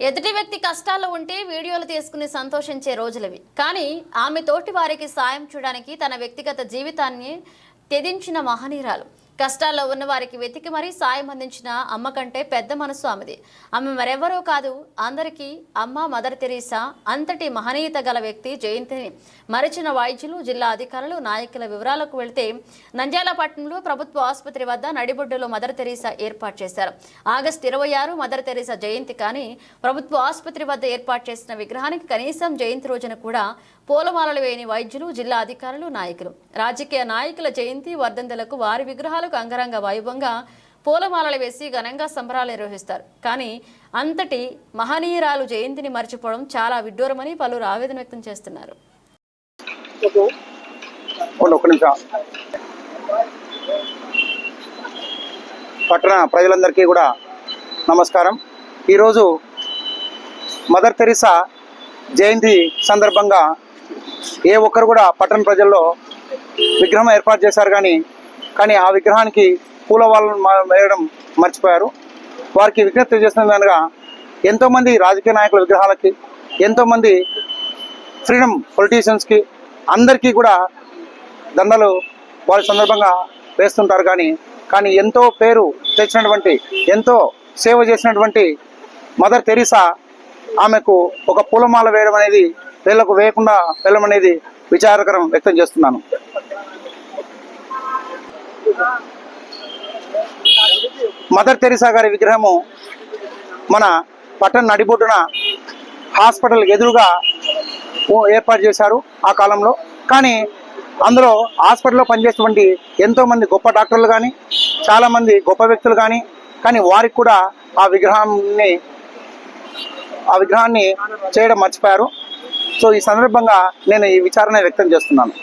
ఎదుటి వ్యక్తి కష్టాల్లో ఉంటే వీడియోలు తీసుకుని సంతోషించే రోజులవి. కానీ ఆమె తోటి వారికి సాయం చూడడానికి తన వ్యక్తిగత జీవితాన్ని త్యజించిన మహనీయురాలు. కష్టాల్లో ఉన్న వారికి వెతికి మరీ సాయం అందించిన అమ్మ కంటే పెద్ద మనసు ఆమెది. ఆమె మరెవరో కాదు అందరికీ అమ్మ మదర్ తెరీసా అంతటి మహనీయత గల వ్యక్తి జయంతిని మరిచిన వైద్యులు జిల్లా అధికారులు నాయకుల వివరాలకు వెళితే నంద్యాల పట్టణంలో ప్రభుత్వ ఆసుపత్రి వద్ద నడిబొడ్డులో మదర్ తెరీసా ఏర్పాటు చేశారు. ఆగస్టు ఇరవై ఆరు మదర్ తెరీసా జయంతి కానీ ప్రభుత్వ ఆసుపత్రి వద్ద ఏర్పాటు చేసిన విగ్రహానికి కనీసం జయంతి రోజున కూడా పూలమాలలు వేయని వైద్యులు జిల్లా అధికారులు నాయకులు. రాజకీయ నాయకుల జయంతి వర్ధంతులకు వారి విగ్రహాలు విగ్రహాలకు అంగరంగ వైభవంగా పూలమాలలు వేసి ఘనంగా సంబరాలు నిర్వహిస్తారు. కానీ అంతటి మహనీయురాలు జయంతిని మర్చిపోవడం చాలా విడ్డూరమని పలువురు ఆవేదన వ్యక్తం చేస్తున్నారు. పట్టణ ప్రజలందరికీ కూడా నమస్కారం. ఈరోజు మదర్ తెరిసా జయంతి సందర్భంగా ఏ ఒక్కరు కూడా పట్టణ ప్రజల్లో విగ్రహం ఏర్పాటు చేశారు కానీ కానీ ఆ విగ్రహానికి పూల వాళ్ళను వేయడం మర్చిపోయారు. వారికి విజ్ఞప్తి చేస్తున్నది అనగా ఎంతోమంది రాజకీయ నాయకుల విగ్రహాలకి ఎంతోమంది ఫ్రీడమ్ పొలిటీషియన్స్కి అందరికీ కూడా దండలు వారి సందర్భంగా వేస్తుంటారు కానీ కానీ ఎంతో పేరు తెచ్చినటువంటి ఎంతో సేవ చేసినటువంటి మదర్ తెరీసా ఆమెకు ఒక పూలమాల వేయడం అనేది వీళ్ళకు వేయకుండా వెళ్ళడం అనేది విచారకరం వ్యక్తం చేస్తున్నాను. మదర్ తెరిసా గారి విగ్రహము మన పట్టణ నడిబొడ్డున హాస్పిటల్ ఎదురుగా ఏర్పాటు చేశారు ఆ కాలంలో. కానీ అందులో హాస్పిటల్లో పనిచేసేటువంటి ఎంతో మంది గొప్ప డాక్టర్లు కానీ చాలామంది గొప్ప వ్యక్తులు కానీ కానీ వారికి కూడా ఆ విగ్రహాన్ని ఆ విగ్రహాన్ని చేయడం మర్చిపోయారు. సో ఈ సందర్భంగా నేను ఈ విచారణ వ్యక్తం చేస్తున్నాను.